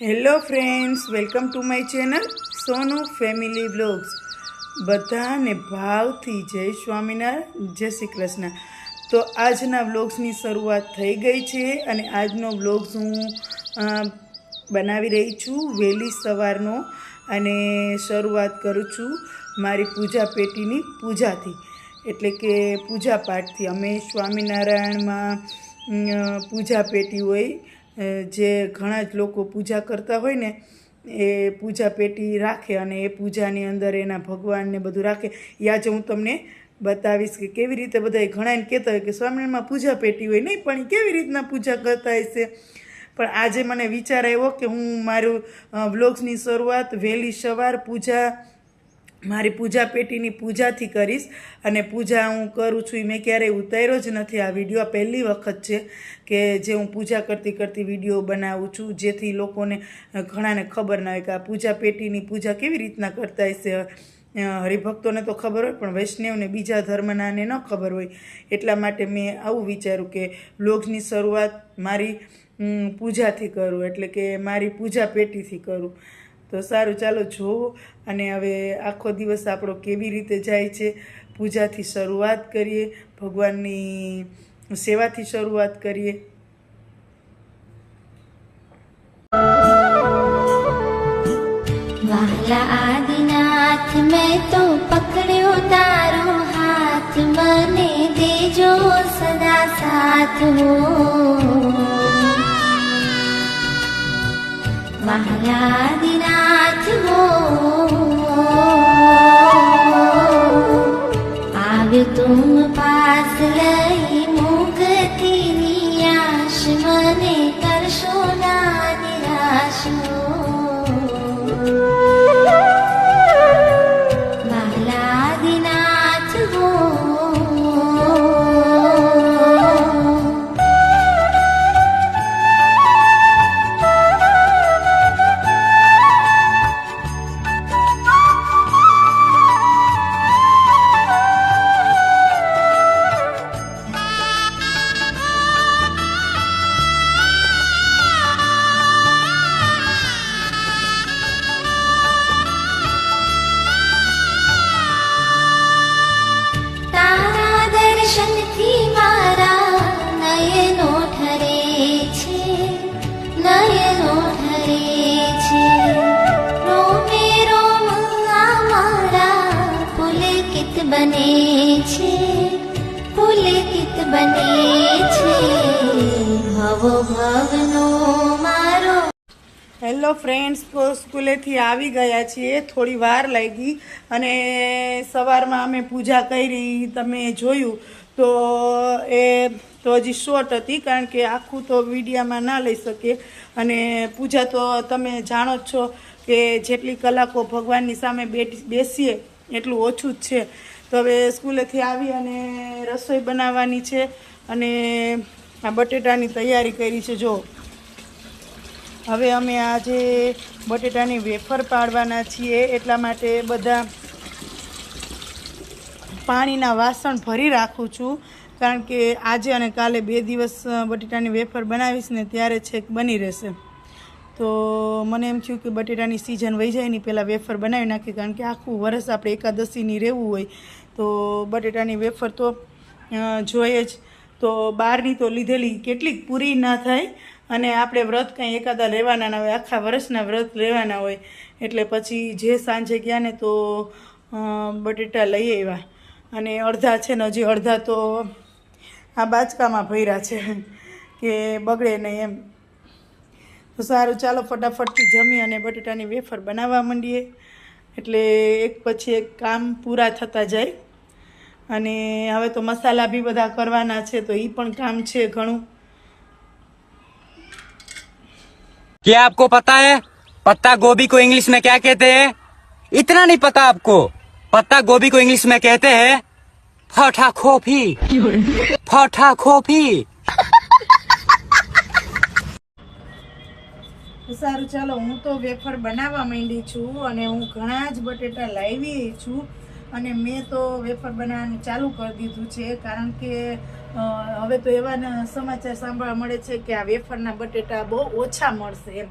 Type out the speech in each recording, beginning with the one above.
Hello friends, welcome to my channel Sonu family vlogs બધાને ભાવથી જય સ્વામિનારાયણ, જય શ્રી કૃષ્ણ. તો આજના વ્લોગ્સની શરૂઆત થઈ ગઈ છે અને આજનો વ્લોગ્સ હું બનાવી રહી છું વહેલી સવારનો અને શરૂઆત કરું છું મારી પૂજા પેટીની પૂજાથી. એટલે કે પૂજા પાઠથી. અમે સ્વામિનારાયણમાં પૂજા પેટી હોય જે ઘણા જ લોકો પૂજા કરતા હોય ને, એ પૂજા પેટી રાખે અને એ પૂજાની અંદર એના ભગવાનને બધું રાખે. એ આજે હું તમને બતાવીશ કે કેવી રીતે બધા ઘણા કહેતા હોય કે સ્વામિનારાયણમાં પૂજા પેટી હોય નહીં, પણ કેવી રીતના પૂજા કરતા હશે પણ આજે મને વિચાર આવ્યો કે હું મારું વ્લોગ્સની શરૂઆત વહેલી સવાર પૂજા મારી પૂજા પેટીની પૂજાથી કરીશ અને પૂજા હું કરું છું એ મેં ક્યારેય ઉતાર્યો જ નથી. આ વીડિયો આ પહેલી વખત છે કે જે હું પૂજા કરતી કરતી વીડિયો બનાવું છું, જેથી લોકોને ઘણાને ખબર ના હોય કે આ પૂજા પેટીની પૂજા કેવી રીતના કરતા હશે. હરિભક્તોને તો ખબર હોય, પણ વૈષ્ણવને બીજા ધર્મનાને ન ખબર હોય. એટલા માટે મેં આવું વિચાર્યું કે વ્લોગ્સની શરૂઆત મારી પૂજાથી કરું, એટલે કે મારી પૂજા પેટીથી કરું. તો સારું, ચાલો જોવો. અને હવે આખો દિવસ આપણો કેવી રીતે જાય છે, પૂજાથી શરૂઆત કરીએ, ભગવાનની સેવાથી શરૂઆત કરીએ. વાલા આદિનાથ, મેં તો પકડ્યો તારો હાથ. મને દેજો સદા સાથ હો વાલા હો બને છે પુલકિત બને છે ભવો ભવનો મારો હેલો ફ્રેન્ડ્સ તો સ્કૂલેથી આવી ગયા છીએ, થોડી વાર લાગી અને સવારમાં અમે પૂજા કરી, તમે જોયું. તો એ તો હજી શોર્ટ હતી, કારણ કે આખું તો વિડીયામાં ના લઈ શકીએ અને પૂજા તો તમે જાણો જ છો કે જેટલી કલાકો ભગવાનની સામે બેસીએ, એટલું ઓછું જ છે. તો હવે સ્કૂલેથી આવી અને રસોઈ બનાવવાની છે અને આ બટેટાની તૈયારી કરી છે, જો. હવે અમે આજે બટેટાની વેફર પાડવાના છીએ, એટલા માટે બધા પાણીના વાસણ ભરી રાખું છું, કારણ કે આજે અને કાલે બે દિવસ બટેટાની વેફર બનાવીશ ને ત્યારે છેક બની રહેશે. તો મને એમ થયું કે બટેટાની સિઝન વહી જાય ને પહેલાં વેફર બનાવી નાખીએ, કારણ કે આખું વરસ આપણે એકાદશીની રહેવું હોય તો બટેટાની વેફર તો જોઈએ જ. તો બહારની તો લીધેલી કેટલીક પૂરી ના થાય અને આપણે વ્રત કંઈ એકાદા લેવાના ના હોય, આખા વર્ષના વ્રત લેવાના હોય. એટલે પછી જે સાંજે ગયા ને તો બટેટા લઈ આવ્યા. અને અડધા છે ને હજી અડધા તો આ બાચકામાં ભર્યા છે, કે બગડે નહીં એમ. તો સારું, ચાલો ફટાફટથી જમી અને બટેટાની વેફર બનાવવા માંડીએ. એટલે એક પછી એક કામ પૂરા થતા જાય અને હવે તો મસાલા બી બધા કરવાના છે તો એ પણ કામ છે ઘણું क्या आपको पता है पत्ता गोभी को इंग्लिश में क्या कहते हैं इतना नहीं पता आपको पत्ता गोभी को इंग्लिश में कहते हैं फटा खोफी फटा खोफी સારું, ચાલો હું તો વેફર બનાવવા માંડી છું અને હું ઘણા જ બટેટા લાવી છું અને મેં તો વેફર બનાવવાનું ચાલુ કરી દીધું છે, કારણ કે હવે તો એવા સમાચાર સાંભળવા મળે છે કે આ વેફરના બટેટા બહુ ઓછા મળશે એમ.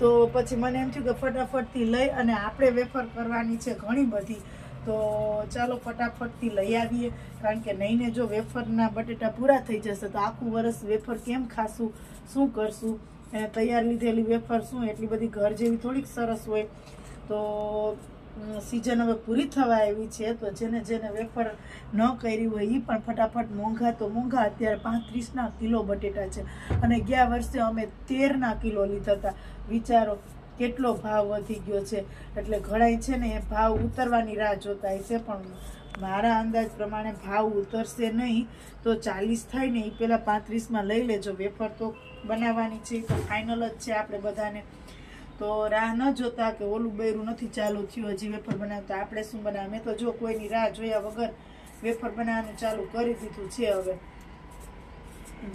તો પછી મને એમ થયું કે ફટાફટથી લઈ અને આપણે વેફર કરવાની છે ઘણી બધી. તો ચાલો ફટાફટથી લઈ આવીએ, કારણ કે નહીંને જો વેફરના બટેટા પૂરા થઈ જશે તો આખું વરસ વેફર કેમ ખાશું? શું કરશું? તૈયાર લીધેલી વેફર શું એટલી બધી ઘર જેવી થોડીક સરસ હોય. તો સિઝન હવે પૂરી થવા આવી છે, તો જેને જેને વેફર ન કરી હોય એ પણ ફટાફટ મોંઘા, તો મોંઘા અત્યારે પાંત્રીસના કિલો બટેટા છે. અને ગયા વર્ષે અમે તેરના કિલો લીધા હતા. વિચારો, કેટલો ભાવ વધી ગયો છે. એટલે ઘણાય છે ને એ ભાવ ઉતરવાની રાહ જોતા છે પણ મારા અંદાજ પ્રમાણે ભાવ ઉતરશે નહીં, તો ચાલીસ થાય ને એ પહેલાં પાંત્રીસમાં લઈ લેજો. વેફર તો બનાવવાની છે, તો ફાઇનલ જ છે આપણે બધાને. તો રાહ ન જોતા કે ઓલું બૈરું નથી ચાલુ થયું, હજી વેફર બનાવતા આપણે શું બનાવે મેં તો જો કોઈની રાહ જોયા વગર વેફર બનાવવાનું ચાલુ કરી દીધું છે હવે.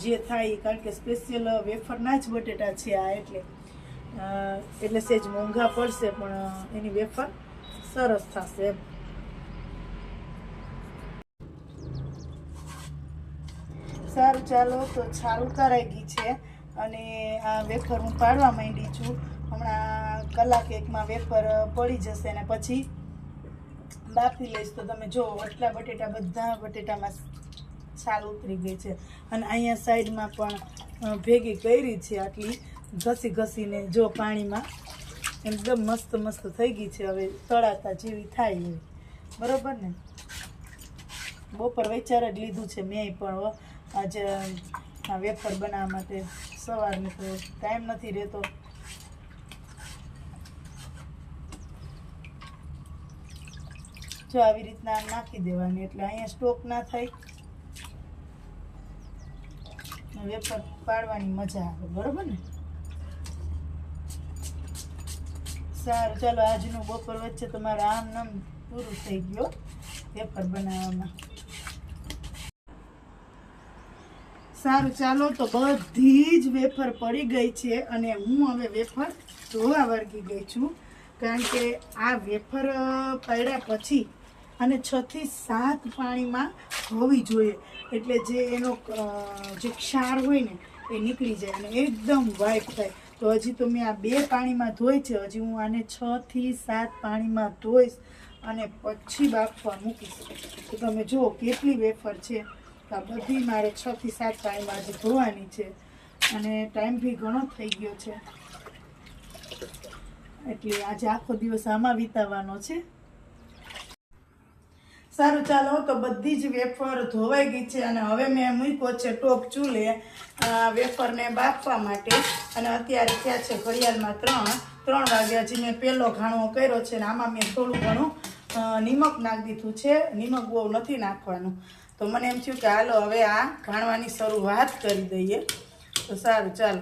જે થાય કારણ કે સ્પેશિયલ વેફરના જ બટેટા છે આ એટલે. એટલે સહેજ મોંઘા પડશે, પણ એની વેફર સરસ થશે એમ. સારું ચાલો તો છાલ ઉતારાઈ ગઈ છે અને આ વેફર હું પાડવા માંડી છું. હમણાં કલાક એકમાં વેફર પડી જશે અને પછી બાફી લઈશ તો તમે જો, આટલા બટેટા બધા બટેટામાં છાલ ઉતરી ગઈ છે. અને અહીંયા સાઈડમાં પણ ભેગી કરી છે આટલી ઘસી ઘસીને જો પાણીમાં એકદમ મસ્ત મસ્ત થઈ ગઈ છે. હવે તળાતા જેવી થાય એવી. બરાબર ને? બપોર વિચાર જ લીધું છે મેં પણ. આજે આ વેફર બનાવવા માટે સવારને તો ટાઈમ નથી રહેતો. જો આવી રીતના નાખી દેવાની, એટલે અહીંયા સ્ટોક ના થાય. વેફર પાડવાની મજા આવે, બરોબર ને? સારું, ચાલો આજનું બપોર વચ્ચે તમારે આમ નામ પૂરું થઈ ગયો વેફર બનાવવામાં. સારું, ચાલો તો બધી જ વેફર પડી ગઈ છે અને હું હવે વેફર ધોવા વર્ગી ગઈ છું. કારણ કે આ વેફર પડ્યા પછી અને છ થી સાત પાણીમાં હોવી જોઈએ. એટલે જે એનો જે ક્ષાર હોય ને, એ નીકળી જાય અને એકદમ વાઇટ થાય. તો હજી તો મેં આ બે પાણીમાં ધોઈ છે. હજી હું આને છ થી સાત પાણીમાં ધોઈશ અને પછી બાફવા મૂકીશ. તો તમે જુઓ કેટલી વેફર છે. આ બધી મારે છ થી સાત પાણીમાં આજે ધોવાની છે અને ટાઈમ બી ઘણો થઈ ગયો છે. એટલે આજે આખો દિવસ આમાં વિતાવવાનો છે. સારું, ચાલો, તો બધી જ વેફર ધોવાઈ ગઈ છે અને હવે મેં મૂક્યો છે ટોપ ચૂલે વેફરને બાફવા માટે. અને અત્યારે ત્યાં છે ઘડિયાળમાં ત્રણ. ત્રણ વાગ્યા જે મેં પહેલો ઘાણો કર્યો છે અને આમાં મેં થોડું ઘણું નિમક નાખી દીધું છે. નિમક બહુ નથી નાખવાનું. તો મને એમ થયું કે હાલો હવે આ ઘાણવાની શરૂઆત કરી દઈએ. તો સારું, ચાલો.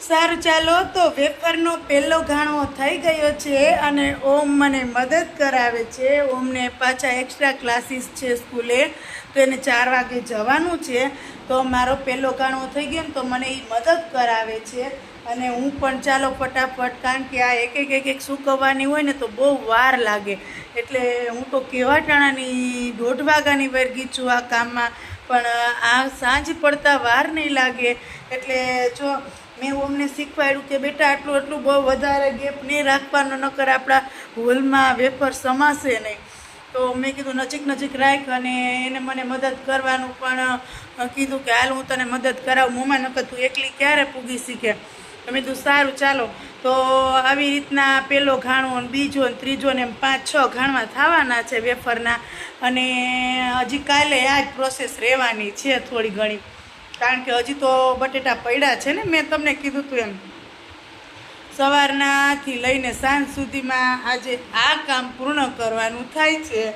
સારું, ચાલો. તો વેફરનો પહેલો ઘાણો થઈ ગયો છે અને ઓમ મને મદદ કરાવે છે. ઓમને પાછા એક્સ્ટ્રા ક્લાસીસ છે સ્કૂલે. તો એને ચાર વાગે જવાનું છે. તો મારો પહેલો ઘાણો થઈ ગયો ને તો મને એ મદદ કરાવે છે. અને હું પણ ચાલો ફટાફટ, કારણ કે આ એક એક એક એક સૂકવવાની હોય ને તો બહુ વાર લાગે. એટલે હું તો કેવા ટાણાની દોઢ વાગ્યાની વર્ગી છું આ કામમાં. પણ આ સાંજ પડતા વાર નહીં લાગે. એટલે જો મેં અમને શીખવાડ્યું કે બેટા, આટલું આટલું બહુ વધારે ગેપ નહીં રાખવાનો, નકર આપણા હોલમાં વેફર સમાશે નહીં. તો મેં કીધું, નજીક નજીક રાખ અને એને મને મદદ કરવાનું. પણ કીધું કે, હાલ હું તને મદદ કરાવું. મમ્મા નકર તું એકલી ક્યારે પૂગી શીખે? મેં કીધું સારું, ચાલો. તો આવી રીતના પેલો ઘાણો ને બીજો ને ત્રીજો ને એમ પાંચ, છ ઘાણવા થવાના છે વેફરના. અને હજી કાલે આ જ પ્રોસેસ રહેવાની છે થોડી ઘણી. કારણ કે હજી તો બટેટા પડ્યા છે ને, મેં તમને કીધું હતું એમ. સવારનાથી લઈને સાંજ સુધીમાં આજે આ કામ પૂર્ણ કરવાનું થાય છે.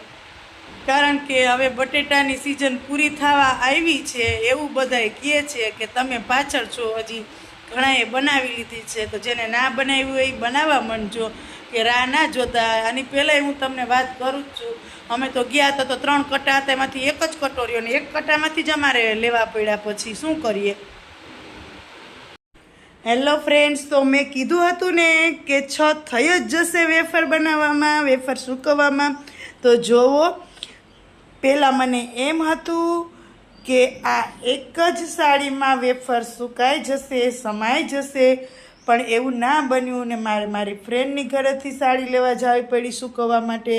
કારણ કે હવે બટેટાની સિઝન પૂરી થવા આવી છે. એવું બધાય કહે છે કે તમે પાછળ છો હજી. ઘણાએ બનાવી લીધી છે. તો જેને ના બનાવ્યું હોય એ બનાવવા માંડજો કે રાહ ના જોતા આની પહેલાંય હું તમને વાત કરું જ છું. અમે તો ગયા હતા તો ત્રણ કટા હતા. એમાંથી એક જ કટોરીઓ ને એક કટામાંથી જ અમારે લેવા પડ્યા. પછી શું કરીએ? હેલો ફ્રેન્ડ્સ તો મેં કીધું હતું ને કે છ થઈ જ જશે વેફર બનાવવામાં, વેફર સૂકવવામાં. તો જોવો પહેલાં મને એમ હતું કે આ એક જ સાડીમાં વેફર સુકાઈ જશે, સમાઈ જશે, પણ એવું ના બન્યું ને મારે મારી ફ્રેન્ડની ઘરેથી સાડી લેવા જવી પડી સૂકવવા માટે.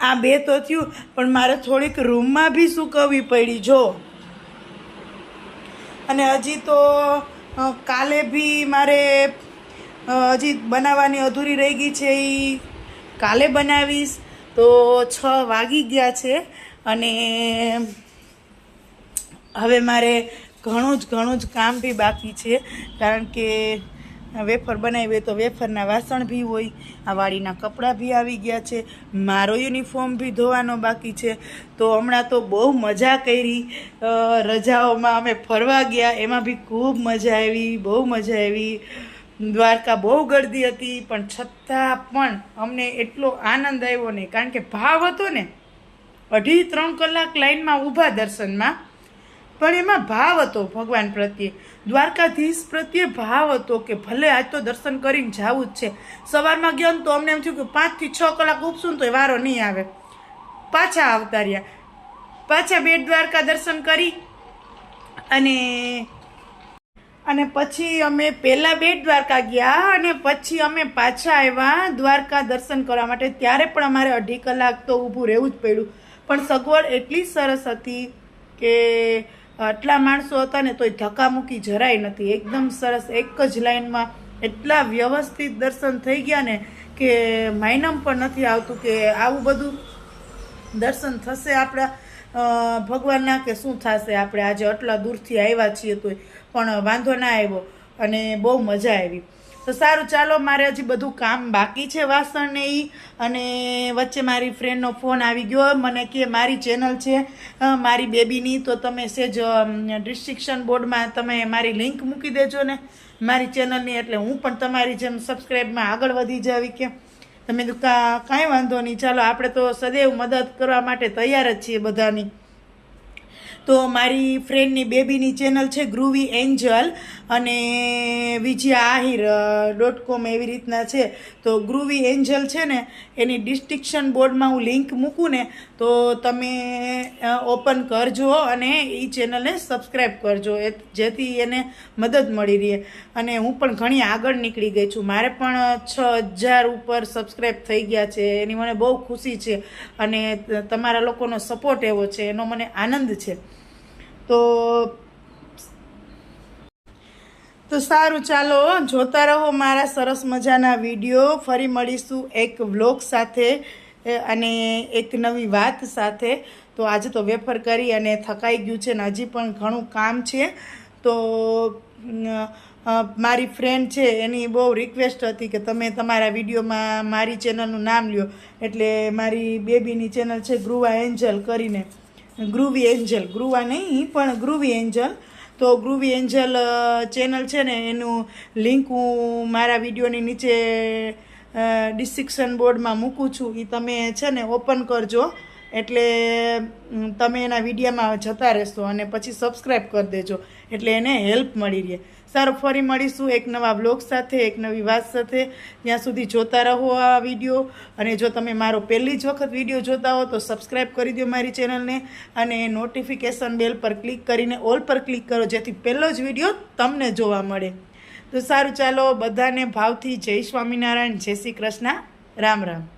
આ બે તો થયું, પણ મારે થોડીક રૂમમાં બી સૂકવવી પડી, જો. અને હજી તો કાલે બી મારે હજી બનાવવાની અધૂરી રહી ગઈ છે એ કાલે બનાવીશ. તો છ વાગી ગયા છે અને હવે મારે ઘણું જ ઘણું જ કામ બી બાકી છે. કારણ કે વેફર બનાવી તો વેફરના વાસણ બી હોય, આ વાડીના કપડાં બી આવી ગયા છે, મારો યુનિફોર્મ બી ધોવાનો બાકી છે. તો હમણાં તો બહુ મજા કરી રજાઓમાં અમે ફરવા ગયા, એમાં બી ખૂબ મજા આવી, બહુ મજા આવી. દ્વારકા બહુ ગર્દી હતી, પણ છતાં પણ અમને એટલો આનંદ આવ્યો નહીં. કારણ કે ભાવ હતો ને, અઢી, ત્રણ કલાક લાઈનમાં ઊભા દર્શનમાં પણ એમાં ભાવ હતો ભગવાન પ્રત્યે. દ્વારકાધીશ પ્રત્યે ભાવ હતો કે ભલે આજ તો દર્શન કરીને જવું જ છે. સવારમાં ગયા તો અમને એમ થયું કે પાંચથી છ કલાક ઉપસું તો એ વારો નહીં આવે. પાછા આવતા રહ્યા. પાછા બેટ દ્વારકા દર્શન કરી અને અને પછી અમે પહેલાં બેટ દ્વારકા ગયા અને પછી અમે પાછા આવ્યા દ્વારકા દર્શન કરવા માટે. ત્યારે પણ અમારે અઢી કલાક તો ઊભું રહેવું જ પડ્યું. પણ સગવડ એટલી સરસ હતી કે આટલા માણસો હતા ને તોય ધક્કામુક્કી જરાય નથી. એકદમ સરસ, એક જ લાઈનમાં એટલા વ્યવસ્થિત દર્શન થઈ ગયા ને કે માઇનમ પણ નથી આવતું કે આવું બધું દર્શન થશે આપણા ભગવાનના કે શું થશે આપણે? આજે આટલા દૂરથી આવ્યા છીએ તોય. પણ વાંધો ના આવ્યો અને બહુ મજા આવી. તો સારું, ચાલો, મારે હજી બધું કામ બાકી છે વાસણ ને એ અને વચ્ચે મારી ફ્રેન્ડનો ફોન આવી ગયો. મને કે, મારી ચેનલ છે મારી બેબીની, તો તમે સેજ ડિસ્ટ્રિક્શન બોર્ડમાં તમે મારી લિંક મૂકી દેજો ને. મારી ચેનલની એટલે હું પણ તમારી જેમ સબસ્ક્રાઈબમાં આગળ વધી જાવી કે. તમે કાંઈ વાંધો નહીં. ચાલો, આપણે તો સદૈવ મદદ કરવા માટે તૈયાર જ છીએ બધાની. તો મારી ફ્રેન્ડની બેબીની ચેનલ છે ગ્રુવી એન્જલ અને વિજયા આહિર ડોટ કોમ એવી રીતના છે. તો ગ્રુવી એન્જલ છે ને, એની ડિસ્ટિક્શન બોર્ડમાં હું લિંક મૂકું ને, તો તમે ઓપન કરજો અને એ ચેનલને સબસ્ક્રાઈબ કરજો. એ જેથી એને મદદ મળી રહે. અને હું પણ ઘણી આગળ નીકળી ગઈ છું. મારે પણ છ હજાર ઉપર સબસ્ક્રાઈબ થઈ ગયા છે. એની મને બહુ ખુશી છે. અને તમારા લોકોનો સપોર્ટ એવો છે. એનો મને આનંદ છે. તો તો સારું, ચાલો જોતા રહો મારા સરસ મજાના વીડિયો. ફરી મળીશું એક વ્લોગ સાથે અને એક નવી વાત સાથે. તો આજે તો વેફર કરી અને થકાઈ ગયું છે ને હજી પણ ઘણું કામ છે. તો મારી ફ્રેન્ડ છે, એની બહુ રિક્વેસ્ટ હતી કે તમે તમારા વિડીયોમાં મારી ચેનલનું નામ લ્યો. એટલે મારી બેબીની ચેનલ છે ગ્રુવા એન્જલ કરીને. ગ્રુવી એન્જલ ગ્રુવા નહીં, પણ ગ્રુવી એન્જલ તો ગ્રુવી એન્જલ ચેનલ છે ને, એનું લિંક હું મારા વિડીયોની નીચે ડિસ્ક્રિપ્શન બોર્ડમાં મૂકું છું. એ તમે છે ને ઓપન કરજો. એટલે તમે એના વિડીયામાં જતા રહેશો અને પછી સબસ્ક્રાઈબ કરી દેજો. એટલે એને હેલ્પ મળી રહે. સારું, ફરી મળીશું એક નવા બ્લોગ સાથે, એક નવી વાત સાથે. ત્યાં સુધી જોતા રહો આ વીડિયો. અને જો તમે મારો પહેલી જ વખત વીડિયો જોતા હો, તો સબસ્ક્રાઈબ કરી દો મારી ચેનલને અને નોટિફિકેશન બેલ પર ક્લિક કરીને ઓલ પર ક્લિક કરો, જેથી પહેલો જ વીડિયો તમને જોવા મળે. તો સારું, ચાલો બધાને ભાવથી જય સ્વામિનારાયણ, જય શ્રી કૃષ્ણ. રામ રામ.